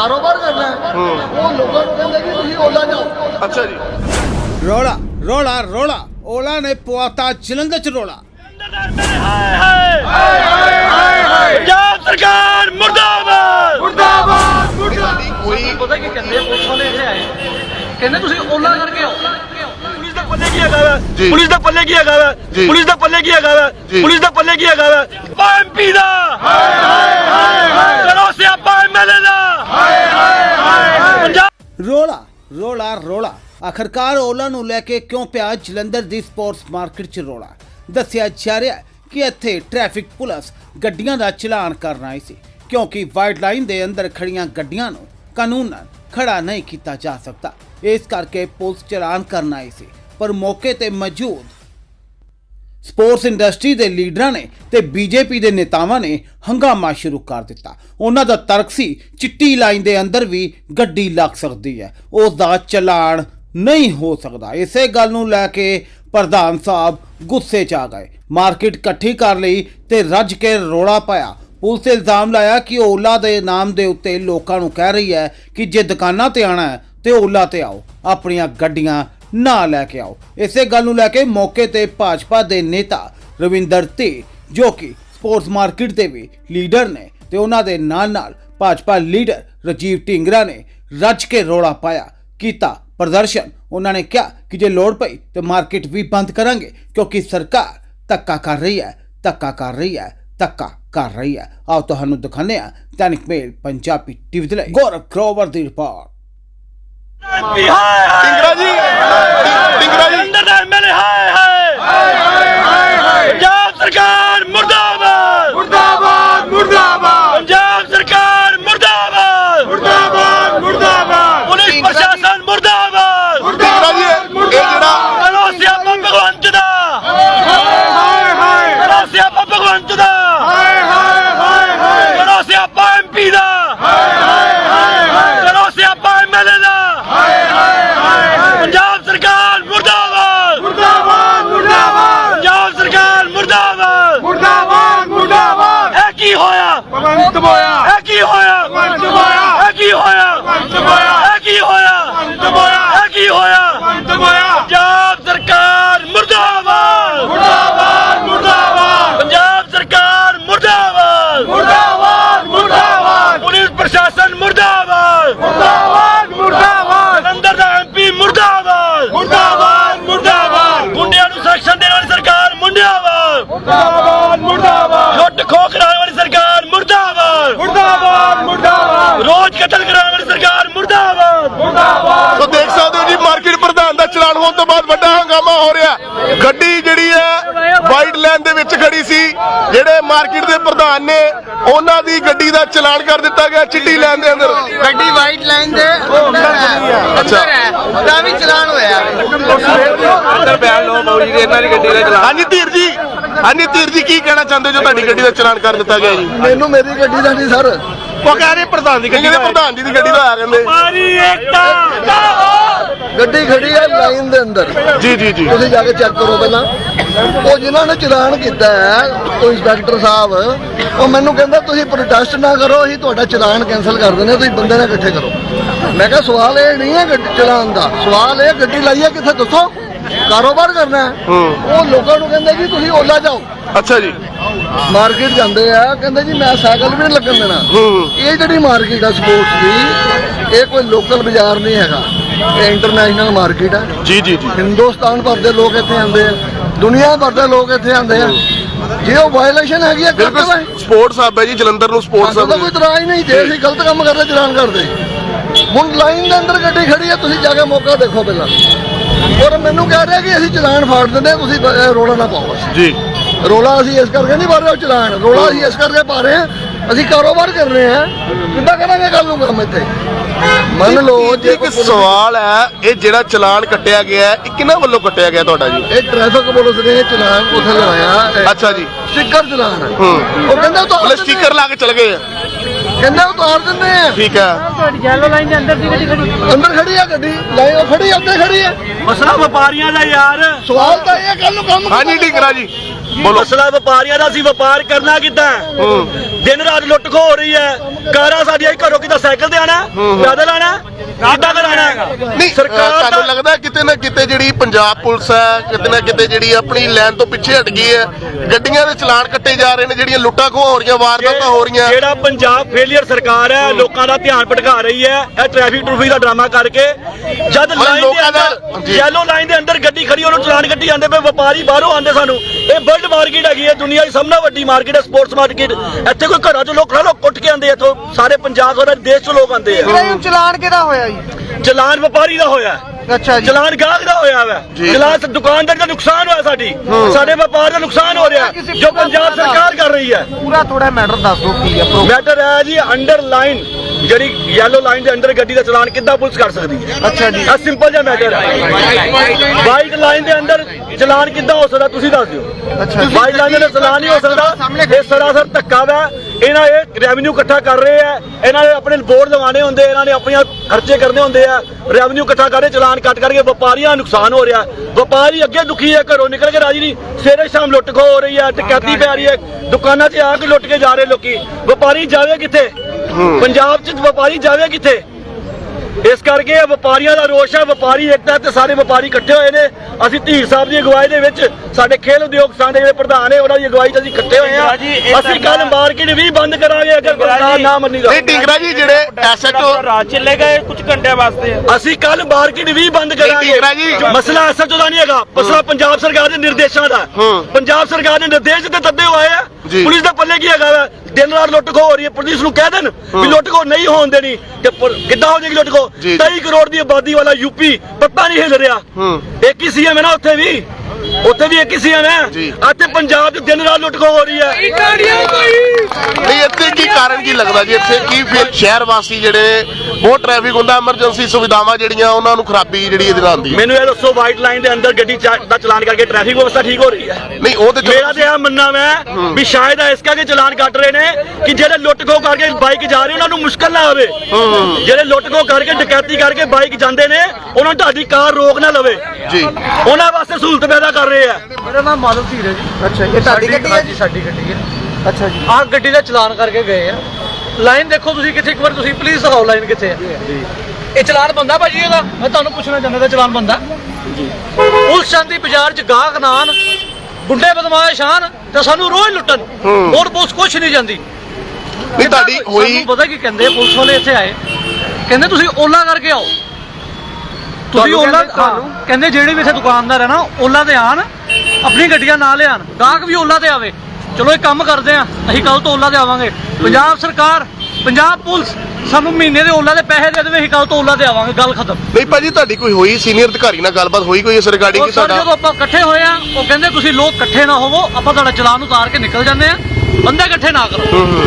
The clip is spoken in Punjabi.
ਕਾਰੋਬਾਰ ਕਰਨਾ ਹੈ। ਉਹ ਲੋਕਾਂ ਨੂੰ ਕਹਿੰਦੇ ਕਿ ਤੁਸੀਂ ਓਲਾ ਜਾਓ। ਅੱਛਾ ਜੀ। ਰੋਲਾ ਰੋਲਾ ਰੋਲਾ। ਓਲਾ ਨੇ ਪਵਾਤਾ ਜਲੰਧਰ ਚ ਰੋਲਾ। ਪੰਜਾਬ ਸਰਕਾਰ ਮੁਰਦਾਬਾਦ। ਕੋਈ ਪਤਾ ਕੀ ਕਹਿੰਦੇ ਪੁਲਿਸ ਵਾਲੇ ਇੱਥੇ ਆਏ। ਕਹਿੰਦੇ ਤੁਸੀਂ ਓਲਾ ਕਰਕੇ ਆਓ। ਪੁਲਿਸ ਦਾ ਪੱਲੇ ਕੀ ਹੈਗਾ। ਪੁਲਿਸ ਦਾ ਪੱਲੇ ਕੀ ਹੈਗਾ। ਪੁਲਿਸ ਦਾ ਪੱਲੇ ਕੀ ਹੈਗਾ। ਪੁਲਿਸ ਦਾ ਪੱਲੇ ਕੀ ਹੈਗਾ ਵਾ? ਐਮਪੀ ਦਾ। ਹਾਏ ਹਾਏ ਹਾਏ ਹਾਏ। ਚਲੋ ਸਿਆਪਾ ਐਮਐਲਏ ਦਾ ਹਾਏ ਹਾਏ ਹਾਏ। ਪੰਜਾਬ ਰੋਲਾ ਰੋਲਾ ਰੋਲਾ। ਆਖਰਕਾਰ ਓਲਾ ਨੂੰ ਲੈ ਕੇ ਕਿਉਂ ਪਿਆ ਜਲੰਧਰ ਦੀ ਸਪੋਰਟਸ ਮਾਰਕੀਟ ਚ ਰੋਲਾ? ਦੱਸਿਆ ਜਾ ਰਿਹਾ ਕਿ ਇੱਥੇ ਟ੍ਰੈਫਿਕ ਪੁਲਿਸ ਗੱਡੀਆਂ ਦਾ ਚਲਾਨ ਕਰਨ ਆਈ ਸੀ, ਕਿਉਂਕਿ ਵਾਈਟ ਲਾਈਨ ਦੇ ਅੰਦਰ ਖੜੀਆਂ ਗੱਡੀਆਂ ਨੂੰ ਕਾਨੂੰਨ ਖੜਾ ਨਹੀਂ ਕੀਤਾ ਜਾ ਸਕਦਾ। ਇਸ ਕਰਕੇ ਪੁਲਿਸ ਚਲਾਨ ਕਰਨ ਆਈ ਸੀ, ਪਰ ਮੌਕੇ ਤੇ ਮੌਜੂਦ ਸਪੋਰਟਸ ਇੰਡਸਟਰੀ ਦੇ ਲੀਡਰਾਂ ਨੇ ਤੇ ਬੀਜੇਪੀ ਦੇ ਨੇਤਾਵਾਂ ਨੇ ਹੰਗਾਮਾ ਸ਼ੁਰੂ ਕਰ ਦਿੱਤਾ। ਉਹਨਾਂ ਦਾ ਤਰਕ ਸੀ, ਚਿੱਟੀ ਲਾਈਨ ਦੇ ਅੰਦਰ ਵੀ ਗੱਡੀ ਲੱਗ ਸਕਦੀ ਹੈ। ਉਸ ਦਾ ਚਲਾਨ ਨਹੀਂ ਹੋ ਸਕਦਾ। ਇਸੇ ਗੱਲ ਨੂੰ ਲੈ ਕੇ ਪ੍ਰਧਾਨ ਸਾਹਿਬ ਗੁੱਸੇ 'ਚ ਆ ਗਏ। ਮਾਰਕੀਟ ਇਕੱਠੀ ਕਰ ਲਈ ਤੇ ਰੱਜ ਕੇ ਰੋਲਾ ਪਾਇਆ। ਪੁਲਿਸ ਤੇ ਇਲਜ਼ਾਮ ਲਾਇਆ ਕਿ ਓਲਾ ਦੇ ਨਾਮ ਦੇ ਉੱਤੇ ਲੋਕਾਂ ਨੂੰ ਕਹਿ ਰਹੀ ਹੈ ਕਿ ਜੇ ਦੁਕਾਨਾਂ ਤੇ ਆਣਾ ਹੈ ਤੇ ਓਲਾ ਤੇ ਆਓ। ਆਪਣੀਆਂ ਗੱਡੀਆਂ ਨਾ ਲੈ ਕੇ ਆਓ। ਇਸੇ ਗੱਲ ਨੂੰ ਲੈ ਕੇ ਮੌਕੇ ਤੇ ਭਾਜਪਾ ਦੇ ਨੇਤਾ ਰਵਿੰਦਰ ਧੀ, ਜੋ ਕਿ ਸਪੋਰਟਸ ਮਾਰਕੀਟ ਦੇ ਵੀ ਲੀਡਰ ਨੇ ਤੇ ਉਹਨਾਂ ਦੇ ਨਾਲ ਨਾਲ ਭਾਜਪਾ ਲੀਡਰ ਰਜੀਵ ਢਿੰਗਰਾ ਨੇ ਰੱਜ ਕੇ ਰੋਲਾ ਪਾਇਆ, ਕੀਤਾ ਪ੍ਰਦਰਸ਼ਨ। ਉਹਨਾਂ ਨੇ ਕਿਹਾ ਕਿ ਜੇ ਲੋੜ ਪਈ ਤੇ ਮਾਰਕੀਟ ਵੀ ਬੰਦ ਕਰਾਂਗੇ, ਕਿਉਂਕਿ ਸਰਕਾਰ ਧੱਕਾ ਕਰ ਰਹੀ ਹੈ, ਧੱਕਾ ਕਰ ਰਹੀ ਹੈ, ਧੱਕਾ ਕਰ ਰਹੀ ਹੈ। ਆਓ ਤੁਹਾਨੂੰ ਦਿਖਾਉਂਦੇ ਹਾਂ ਦੈਨਿਕ ਮੇਲ ਪੰਜਾਬੀ ਟੀਵੀ ਦੇ ਲਈ। ਗੌਰਵ ਗਰੋਵਰ ਦੀ ਰਿਪੋਰਟ। ਹਾਏ ਹਾਏ ਟਿੰਗਰਾ ਜੀ Мордова! ਮੁਰਦਾਬਾਦ ਮੁਰਦਾਬਾਦ। ਮੁਰਦਾਬਾਦ ਗੁੰਡਿਆਂ ਨੂੰ ਸੈਕਸ਼ਨ ਦੇਣ ਵਾਲੀ ਸਰਕਾਰ ਮੁੰਡਿਆਬਾਦ ਮੁਰਦਾਬਾਦ ਮੁਰਦਾਬਾਦ। ਲੁੱਟ ਖੋਹ ਕਰਾਉਣ ਵਾਲੀ ਸਰਕਾਰ ਮੁਰਦਾਬਾਦ। ਮੁਰਦਾਬਾਦ ਮੁਰਦਾਬਾਦ। ਰੋਜ਼ ਕਤਲ ਕਰਾਉਣ ਵਾਲੀ ਸਰਕਾਰ ਮੁਰਦਾਬਾਦ। ਮੁਰਦਾਬਾਦ। ਸੋ ਦੇਖ ਸਕਦੇ ਹੋ ਜੀ ਮਾਰਕੀਟ ਪ੍ਰਧਾਨ ਦਾ ਚਲਾਨ ਹੋਣ ਤੋਂ ਬਾਅਦ ਵੱਡਾ ਹੰਗਾਮਾ ਹੋ ਰਿਹਾ। ਗੱਡੀ ਜਿਹੜੀ ਹੈ ਵਾਈਟ ਲਾਈਨ ਦੇ ਵਿੱਚ ਖੜੀ ਸੀ ਜਿਹੜੇ ਮਾਰਕੀਟ ਦੇ ਪ੍ਰਧਾਨ ਨੇ ਉਹਨਾਂ ਦੀ ਗੱਡੀ ਦਾ ਚਲਾਨ ਕਰ ਦਿੱਤਾ ਗਿਆ ਚਿੱਟੀ ਲਾਈਨ ਦੇ ਅੰਦਰ। ਗੱਡੀ ਵਾਈਟ ਲਾਈਨ ਦੇ ਅੰਦਰ ਹੈ। ਅੱਛਾ। ਤਾਂ ਵੀ ਚਲਾਨ ਹੋਇਆ। ਅੰਦਰ ਬਿਆਨ ਲੋ ਬਾਊ ਜੀ ਇਹਨਾਂ ਦੀ ਗੱਡੀ ਦਾ ਚਲਾਨ। ਹਾਂਜੀ ਧੀਰ ਜੀ ਹਾਂਜੀ ਧੀਰ ਜੀ ਕੀ ਕਹਿਣਾ ਚਾਹੁੰਦੇ ਹੋ ਜੋ ਤੁਹਾਡੀ ਗੱਡੀ ਦਾ ਚਲਾਨ ਕਰ ਦਿੱਤਾ ਗਿਆ ਜੀ? ਮੈਨੂੰ ਮੇਰੀ ਗੱਡੀ ਦਾ ਨਹੀਂ ਸਰ। ਉਹ ਕਹਿ ਰਹੇ ਪ੍ਰਧਾਨ ਦੀ ਗੱਡੀ ਦੇ ਪ੍ਰਧਾਨ ਜੀ ਦੀ ਗੱਡੀ ਦਾ ਆ ਕਹਿੰਦੇ? ਮਾਰੀ ਏਕਤਾ ਗੱਡੀ ਖੜੀ ਹੈ ਲਾਈਨ ਦੇ ਅੰਦਰ। ਜੀ ਜੀ ਜੀ। ਤੁਸੀਂ ਜਾ ਕੇ ਚੈੱਕ ਕਰੋ ਪਹਿਲਾਂ। ਉਹ ਜਿਨ੍ਹਾਂ ਨੇ ਚਲਾਨ ਕੀਤਾ ਹੈ ਉਹ ਇੰਸਪੈਕਟਰ ਸਾਹਿਬ ਉਹ ਮੈਨੂੰ ਕਹਿੰਦਾ ਤੁਸੀਂ ਪ੍ਰੋਟੈਸਟ ਨਾ ਕਰੋ ਅਸੀਂ ਤੁਹਾਡਾ ਚਲਾਨ ਕੈਨਸਲ ਕਰ ਦਿੰਦੇ ਹਾਂ, ਤੁਸੀਂ ਬੰਦੇ ਨਾਲ ਇਕੱਠੇ ਕਰੋ। ਮੈਂ ਕਿਹਾ ਸਵਾਲ ਇਹ ਨਹੀਂ ਹੈ ਗੱਡੀ ਚਲਾਨ ਦਾ। ਸਵਾਲ ਇਹ ਗੱਡੀ ਲਾਈਏ ਕਿੱਥੇ ਦੱਸੋ? ਕਾਰੋਬਾਰ ਕਰਨਾ ਹੈ। ਉਹ ਲੋਕਾਂ ਨੂੰ ਕਹਿੰਦੇ ਜੀ ਤੁਸੀਂ ਓਲਾ ਜਾਓ। ਅੱਛਾ ਜੀ। ਮਾਰਕੀਟ ਜਾਂਦੇ ਆ ਕਹਿੰਦੇ ਜੀ ਮੈਂ ਸਾਈਕਲ ਵੀ ਨਹੀਂ ਲੱਗਣ ਦੇਣਾ। ਇਹ ਜਿਹੜੀ ਮਾਰਕੀਟ ਆ ਸਪੋਰਟਸ ਦੀ ਇਹ ਕੋਈ ਲੋਕਲ ਬਾਜ਼ਾਰ ਨਹੀਂ ਹੈਗਾ। ਇਹ ਇੰਟਰਨੈਸ਼ਨਲ ਮਾਰਕੀਟ ਆ। ਜੀ ਜੀ ਜੀ। ਹਿੰਦੁਸਤਾਨ ਭਰ ਦੇ ਲੋਕ ਇੱਥੇ ਆਉਂਦੇ ਆ। ਦੁਨੀਆ ਭਰ ਦੇ ਲੋਕ ਇੱਥੇ ਆਉਂਦੇ ਆ। ਜੇ ਉਹ ਵਾਇਲੇਸ਼ਨ ਹੈਗੀ ਆ ਕਰ ਦੇਵੇ ਬਿਲਕੁਲ ਸਪੋਰਟਸ ਹੱਬ ਹੈ ਜੀ ਜਲੰਧਰ ਨੂੰ ਸਪੋਰਟਸ ਸਾਨੂੰ ਤਾਂ ਕੋਈ ਹੱਬ ਇਤਰਾਜ਼ ਨਹੀਂ। ਜੇ ਅਸੀਂ ਗਲਤ ਕੰਮ ਕਰਦੇ ਚਲਾਨ ਕਰਦੇ ਹੁਣ ਲਾਈਨ ਦੇ ਅੰਦਰ ਗੱਡੀ ਖੜੀ ਆ ਤੁਸੀਂ ਜਾ ਕੇ ਮੌਕਾ ਦੇਖੋ ਪਹਿਲਾਂ। ਔਰ ਮੈਨੂੰ ਕਹਿ ਰਿਹਾ ਕਿ ਅਸੀਂ ਚਲਾਨ ਫਾੜ ਦਿੰਦੇ ਹਾਂ, ਤੁਸੀਂ ਬ- ਇਹ ਰੌਲਾ ਨਾ ਪਾਓ ਬਸ। ਜੀ। ਰੋਲਾ ਅਸੀਂ ਇਸ ਕਰਕੇ ਨਹੀਂ ਪਾ ਰਹੇ ਉਹ ਚਲਾਨ। ਰੋਲਾ ਅਸੀਂ ਇਸ ਕਰਕੇ ਪਾ ਰਹੇ ਹਾਂ ਅਸੀਂ ਕਾਰੋਬਾਰ ਕਰ ਰਹੇ ਹਾਂ। ਕਿੱਦਾਂ ਕਰਾਂਗੇ ਕੱਲ ਨੂੰ ਕੰਮ ਇੱਥੇ? ਮੰਨ ਲਓ ਜੀ ਇੱਕ ਕੋਈ ਸਵਾਲ ਹੈ ਇਹ ਜਿਹੜਾ ਚਲਾਨ ਕੱਟਿਆ ਗਿਆ ਹੈ ਇਹ ਕਿਹਨਾਂ ਵੱਲੋਂ ਕੱਟਿਆ ਗਿਆ ਤੁਹਾਡਾ ਜੀ? ਇਹ ਟ੍ਰੈਫਿਕ ਪੁਲਿਸ ਨੇ ਚਲਾਨ ਉੱਥੇ ਲਗਾਇਆ ਅੱਛਾ ਜੀ। ਸਟicker ਚਲਾਨ ਹੈ। ਹੂੰ। ਉਹ ਕਹਿੰਦਾ ਮਤਲਬ ਦਿੰਦੇ ਸਟicker ਲਾ ਕੇ ਚਲੇ ਗਏ ਆ। ਕਹਿੰਦਾ ਉਤਾਰ ਦਿੰਦੇ ਆ। ਠੀਕ ਹੈ ਅੰਦਰ ਖੜੀ ਆ ਗੱਡੀ ਲਾਈਨ ਉਹ ਖੜੀ ਆ, ਉੱਤੇ ਖੜੀ ਆ। ਮਸਲਾ ਵਪਾਰੀਆਂ ਦਾ ਯਾਰ। ਸਵਾਲ ਤਾਂ ਇਹ ਕੱਲ ਨੂੰ ਕੰਮ ਹਾਂਜੀ ਢਿੰਗਰਾ ਜੀ ਬੋਲੋ। ਮਸਲਾ ਵਪਾਰੀਆਂ ਦਾ ਅਸੀਂ ਵਪਾਰ ਕਰਨਾ ਕਿੱਦਾਂ? ਹੂੰ। ਦਿਨ ਰਾਤ ਲੁੱਟ ਖੋ ਹੋ ਰਹੀ ਹੈ। ਕਾਰਾਂ ਸਾਡੀਆਂ ਘਰੋਂ ਕਿਤਾ ਸਾਈਕਲ ਤੇ ਆਣਾ ਪੈਦਲ ਆਣਾ ਕਿੱਦਾਂ ਕਰਾਣਾ ਨਹੀਂ ਸਰਕਾਰ ਤੁਹਾਨੂੰ ਲੱਗਦਾ ਕਿਤੇ ਨਾ ਕਿਤੇ ਜਿਹੜੀ ਪੰਜਾਬ ਪੁਲਿਸ ਹੈ ਕਿਤੇ ਨਾ ਕਿਤੇ ਜਿਹੜੀ ਆਪਣੀ ਲਾਈਨ ਤੋਂ ਪਿੱਛੇ ਹਟ ਗਈ ਹੈ ਗੱਡੀਆਂ ਦੇ ਚਲਾਨ ਕੱਟੇ ਜਾ ਰਹੇ ਨੇ ਜਿਹੜੀਆਂ ਲੁੱਟਾਂ ਖੋਹ ਹੋ ਰਹੀਆਂ ਵਾਰਦਾਤਾਂ ਹੋ ਰਹੀਆਂ। ਜਿਹੜਾ ਪੰਜਾਬ ਫੇਲਿਅਰ ਸਰਕਾਰ ਹੈ ਲੋਕਾਂ ਦਾ ਧਿਆਨ ਭਟਕਾ ਰਹੀ ਹੈ ਇਹ ਟ੍ਰੈਫਿਕ ਟਰੂਫਿਕ ਦਾ ਡਰਾਮਾ ਕਰਕੇ ਜਦ ਲਾਈਨ ਦੇ ਅੰਦਰ। ਯੈਲੋ ਲਾਈਨ ਦੇ ਅੰਦਰ ਗੱਡੀ ਖੜੀ ਉਹਨੂੰ ਚਲਾਨ ਕੱਟੀ ਜਾਂਦੇ ਪਏ ਵਪਾਰੀ ਬਾਹਰੋਂ ਆਉਂਦੇ ਸਾਨੂੰ। ਇਹ ਵਰਲਡ ਮਾਰਕੀਟ ਹੈਗੀ ਹੈ ਦੁਨੀਆ ਦੀ ਸਭ ਨਾਲੋਂ ਵੱਡੀ ਮਾਰਕੀਟ ਹੈ ਸਪੋਰਟਸ ਮਾਰਕੀਟ ਇੱਥੇ ਕੋਈ ਘਰਾਂ ਚੋਂ ਲੋਕ ਲੋਕ ਉੱਠ ਕੇ ਆਉਂਦੇ ਆ ਇੱਥੋਂ। ਸਾਰੇ ਪੰਜਾਬ ਔਰ ਦੇਸ਼ ਤੋਂ ਲੋਕ ਆਉਂਦੇ ਆ। ਚਲਾਨ ਕਿਹਦਾ ਹੋਇਆ ਜੀ? ਚਲਾਨ ਵਪਾਰੀ ਦਾ ਹੋਇਆ। ਅੱਛਾ ਜੀ। ਚਲਾਨ ਗਾਹਕ ਦਾ ਹੋਇਆ ਵਾ। ਚਲਾਨ ਦੁਕਾਨਦਾਰ ਦਾ ਨੁਕਸਾਨ ਹੋਇਆ ਸਾਡੀ। ਸਾਡੇ ਵਪਾਰ ਦਾ ਨੁਕਸਾਨ ਹੋ ਰਿਹਾ। ਜੋ ਪੰਜਾਬ ਸਰਕਾਰ ਕਰ ਰਹੀ ਹੈ। ਪੂਰਾ ਥੋੜਾ ਮੈਟਰ ਦੱਸ ਦਿਓ ਕੀ ਹੈ ਮੈਟਰ ਹੈ ਜੀ ਅੰਡਰ ਲਾਈਨ ਜਿਹੜੀ ਯੈਲੋ ਲਾਈਨ ਦੇ ਅੰਦਰ ਗੱਡੀ ਦਾ ਚਲਾਨ ਕਿੱਦਾਂ ਪੁਲਿਸ ਕਰ ਸਕਦੀ ਹੈ। ਅੱਛਾ ਜੀ। ਇਹ ਸਿੰਪਲ ਜਿਹਾ ਮੈਟਰ ਹੈ। ਵਾਈਟ ਲਾਈਨ ਦੇ ਅੰਦਰ ਚਲਾਨ ਕਿੱਦਾਂ ਹੋ ਸਕਦਾ ਤੁਸੀਂ ਦੱਸ ਦਿਓ। ਅੱਛਾ ਵਾਈਟ ਲਾਈਨ ਦੇ ਚਲਾਨ ਨਹੀਂ ਹੋ ਸਕਦਾ। ਇਹ ਸਰਾਸਰ ਧੱਕਾ ਵਾ। ਇਹਨਾਂ ਇਹ ਰੈਵਨਿਊ ਇਕੱਠਾ ਕਰ ਰਹੇ ਆ ਇਹਨਾਂ ਨੇ ਆਪਣੇ ਬੋਰਡ ਲਗਾਉਣੇ ਹੁੰਦੇ ਇਹਨਾਂ ਨੇ ਆਪਣੀਆਂ ਖਰਚੇ ਕਰਨੇ ਹੁੰਦੇ ਆ ਰੈਵਨਿਊ ਇਕੱਠਾ ਕਰ ਰਹੇ ਚਲਾਨ ਕੱਟ ਕਰਕੇ ਵਪਾਰੀਆਂ ਨੂੰ ਨੁਕਸਾਨ ਹੋ ਰਿਹਾ। ਵਪਾਰੀ ਅੱਗੇ ਦੁਖੀ ਹੈ ਘਰੋਂ ਨਿਕਲ ਕੇ ਰਾਜੀ ਨਹੀਂ। ਸਵੇਰੇ ਸ਼ਾਮ ਲੁੱਟ ਖੋ ਹੋ ਰਹੀ ਹੈ ਟਕੈਤੀ ਪੈ ਰਹੀ ਹੈ ਦੁਕਾਨਾਂ 'ਚ ਆ ਕੇ ਲੁੱਟ ਕੇ ਜਾ ਰਹੇ ਲੋਕੀ। ਵਪਾਰੀ ਜਾਵੇ ਕਿੱਥੇ? ਪੰਜਾਬ 'ਚ ਵਪਾਰੀ ਜਾਵੇ ਕਿੱਥੇ? ਇਸ ਕਰਕੇ ਵਪਾਰੀਆਂ ਦਾ ਰੋਸ਼ ਹੈ ਵਪਾਰੀ ਏਕਤਾ ਤੇ ਸਾਰੇ ਵਪਾਰੀ ਇਕੱਠੇ ਹੋਏ ਨੇ। ਅਸੀਂ ਧੀਰ ਸਾਹਿਬ ਦੀ ਅਗਵਾਈ ਦੇ ਵਿੱਚ ਸਾਡੇ ਖੇਲ ਉਦਯੋਗ ਸੰਘ ਦੇ ਜਿਹੜੇ ਪ੍ਰਧਾਨ ਨੇ ਉਹਨਾਂ ਦੀ ਅਗਵਾਈ 'ਚ ਅਸੀਂ ਇਕੱਠੇ ਹੋਏ ਆ ਅਸੀਂ ਕੱਲ ਮਾਰਕੀਟ ਵੀ ਬੰਦ ਕਰਾਂਗੇ ਅਗਰ ਸਰਕਾਰ ਨਾ ਮੰਨੀ ਤਾਂ ਨਹੀਂ ਢਿੰਗਰਾ ਜੀ ਜਿਹੜੇ ਐਸਐਚਓ ਰਾਤ ਚੱਲੇ ਗਏ ਕੁਝ ਘੰਟੇ ਵਾਸਤੇ ਅਸੀਂ ਕੱਲ ਮਾਰਕੀਟ ਵੀ ਬੰਦ ਕਰਾਂਗੇ। ਮਸਲਾ ਐਸਐਚਓ ਦਾ ਨਹੀਂ ਹੈਗਾ ਮਸਲਾ ਪੰਜਾਬ ਸਰਕਾਰ ਦੇ ਨਿਰਦੇਸ਼ਾਂ ਦਾ ਹੂੰ। ਪੰਜਾਬ ਸਰਕਾਰ ਦੇ ਨਿਰਦੇਸ਼ ਤੇ ਦੱਦੇ ਹੋਏ ਆ। ਪੁਲਿਸ ਦਾ ਪੱਲੇ ਕੀ ਹੈਗਾ ਵਾ? ਦਿਨ ਰਾਤ ਲੁੱਟ ਖੋ ਹੋ ਰਹੀ ਹੈ। ਪੁਲਿਸ ਨੂੰ ਕਹਿ ਦੇਣ ਵੀ ਲੁੱਟ ਖੋ ਨਹੀਂ ਹੋਣ ਦੇਣੀ ਤੇ ਕਿੱਦਾਂ ਹੋ ਜਾਏਗੀ ਲੁੱਟ ਖੋ ਜੀ। 23 ਕਰੋੜ ਦੀ ਆਬਾਦੀ ਵਾਲਾ ਯੂਪੀ ਪੱਤਾ ਨਹੀਂ ਹਿਲ ਰਿਹਾ। ਹੂੰ। ਇੱਕ ਹੀ ਸੀਐਮ ਹੈ ਨਾ ਉੱਥੇ ਵੀ। ਉੱਥੇ ਵੀ ਇੱਕ ਹੀ ਸੀਐਮ ਹੈ ਜੀ। ਇੱਥੇ ਪੰਜਾਬ 'ਚ ਦਿਨ ਰਾਤ ਲੁੱਟ ਖੋ ਹੋ ਰਹੀ ਹੈ ਕਾਰਨ ਕੀ ਲੱਗਦਾ ਜੀ ਇੱਥੇ? ਕੀ ਫਿਰ ਸ਼ਹਿਰ ਵਾਸੀ ਜਿਹੜੇ ਬਹੁਤ ਟ੍ਰੈਫਿਕ ਹੁੰਦਾ ਐਮਰਜੈਂਸੀ ਸੁਵਿਧਾਵਾਂ ਜਿਹੜੀਆਂ ਉਹਨਾਂ ਨੂੰ ਖਰਾਬੀ ਜਿਹੜੀ ਇਹਦੇ ਨਾਲ ਆਉਂਦੀ ਹੈ? ਮੈਨੂੰ ਇਹ ਦੱਸੋ ਵਾਈਟ ਲਾਈਨ ਦੇ ਅੰਦਰ ਗੱਡੀ ਚਾ- ਦਾ ਚਲਾਨ ਕਰਕੇ ਟ੍ਰੈਫਿਕ ਵਿਵਸਥਾ ਠੀਕ ਹੋ ਰਹੀ ਹੈ? ਨਹੀਂ ਉਹ ਤੇ ਮੇਰਾ ਤੇ ਇਹ ਮੰਨਣਾ ਮੈਂ ਵੀ ਸ਼ਾਇਦ ਇਸ ਕਰਕੇ ਚਲਾਨ ਕੱਟ ਰਹੇ ਨੇ ਕਿ ਜਿਹੜੇ ਲੁੱਟ ਖੋ ਕਰਕੇ ਬਾਈਕ ਜਾ ਰਹੇ ਉਹਨਾਂ ਨੂੰ ਮੁਸ਼ਕਲ ਨਾ ਆਵੇ। ਜਿਹੜੇ ਲੁੱਟ ਖੋ ਕਰਕੇ ਡਕੈਤੀ ਕਰਕੇ ਬਾਈਕ ਜਾਂਦੇ ਨੇ ਉਹਨਾਂ ਨੂੰ ਤੁਹਾਡੀ ਕਾਰ ਰੋਕ ਨਾ ਲਵੇ। ਜੀ। ਉਹਨਾਂ ਵਾਸਤੇ ਸਹੂਲਤ ਪੈਦਾ ਕਰ ਰਹੇ ਆ। ਮੇਰਾ ਨਾਮ ਮਾਧਵ ਧੀਰ ਹੈ ਜੀ। ਅੱਛਾ ਇਹ ਤੁਹਾਡੀ ਗੱਡੀ ਹੈ ਜੀ? ਸਾਡੀ ਗੱਡੀ ਹੈ। ਅੱਛਾ ਜੀ। ਆਹ ਗੱਡੀ ਦਾ ਚਲਾਨ ਕਰਕੇ ਗਏ ਆ। ਲਾਈਨ ਦੇਖੋ ਤੁਸੀਂ ਕਿੱਥੇ ਇੱਕ ਵਾਰ ਤੁਸੀਂ ਪਲੀਜ਼ ਦਿਖਾਓ ਲਾਈਨ ਕਿੱਥੇ ਹੈ ਇਹ ਚਲਾਨ ਬੰਦਾ ਭਾਜੀ ਇਹਦਾ? ਮੈਂ ਤੁਹਾਨੂੰ ਪੁੱਛਣਾ ਚਾਹੁੰਦਾ ਚਲਾਨ ਬੰਦਾ। ਜੀ। ਪੁਲਿਸ ਸ਼ਾਂਤੀ ਬਾਜ਼ਾਰ ਚ ਗਾਹਕ ਨਾਨ ਗੁੰਡੇ ਬਦਮਾਸ਼ ਆਣ ਤੇ ਸਾਨੂੰ ਰੋਜ਼ ਲੁੱਟਣ। ਹੋਰ ਪੁਲਿਸ ਕੁਛ ਨਹੀਂ ਜਾਂਦੀ। ਨਹੀਂ ਤੁਹਾਡੀ ਹੋਈ ਸਾਨੂੰ ਪਤਾ ਕੀ ਕਹਿੰਦੇ ਆ, ਪੁਲਿਸ ਵਾਲੇ ਇੱਥੇ ਆਏ। ਕਹਿੰਦੇ ਤੁਸੀਂ ਓਲਾ ਕਰਕੇ ਆਓ। ਤੁਸੀਂ ਓਲਾ ਕਹਿੰਦੇ ਜਿਹੜੇ ਵੀ ਇੱਥੇ ਦੁਕਾਨਦਾਰ ਹੈ ਨਾ ਓਲਾ ਤੇ ਆਣ ਆਪਣੀ ਗੱਡੀਆਂ ਨਾਲ ਲਿਆਣ ਗਾਹਕ ਵੀ ਓਲਾ ਤੇ ਆਵੇ। ਚਲੋ ਇਹ ਕੰਮ ਕਰਦੇ ਆ ਅਸੀਂ ਕੱਲ ਤੋਂ ਓਲਾ ਤੇ ਆਵਾਂਗੇ। ਪੰਜਾਬ ਸਰਕਾਰ ਪੰਜਾਬ ਪੁਲਿਸ ਸਾਨੂੰ ਮਹੀਨੇ ਦੇ ਓਲਾ ਦੇ ਪੈਸੇ ਦੇ ਦੇਵੇ ਅਸੀਂ ਕੱਲ ਤੋਂ ਓਲਾ ਤੇ ਆਵਾਂਗੇ ਗੱਲ ਖਤਮ। ਨਹੀਂ ਭਾਜੀ ਤੁਹਾਡੀ ਕੋਈ ਹੋਈ ਸੀਨੀਅਰ ਅਧਿਕਾਰੀ ਨਾਲ ਗੱਲਬਾਤ ਹੋਈ ਕੋਈ ਇਸ ਰਿਗਾਰਡਿੰਗ ਕਿ ਸਾਡਾ ਜਦੋਂ ਆਪਾਂ ਇਕੱਠੇ ਹੋਏ ਆ ਉਹ ਕਹਿੰਦੇ ਤੁਸੀਂ ਲੋਕ ਇਕੱਠੇ ਨਾ ਹੋਵੋ ਆਪਾਂ ਤੁਹਾਡਾ ਚਲਾਨ ਉਤਾਰ ਕੇ ਨਿਕਲ ਜਾਂਦੇ ਆ। ਬੰਦੇ ਇਕੱਠੇ ਨਾ ਕਰੋ।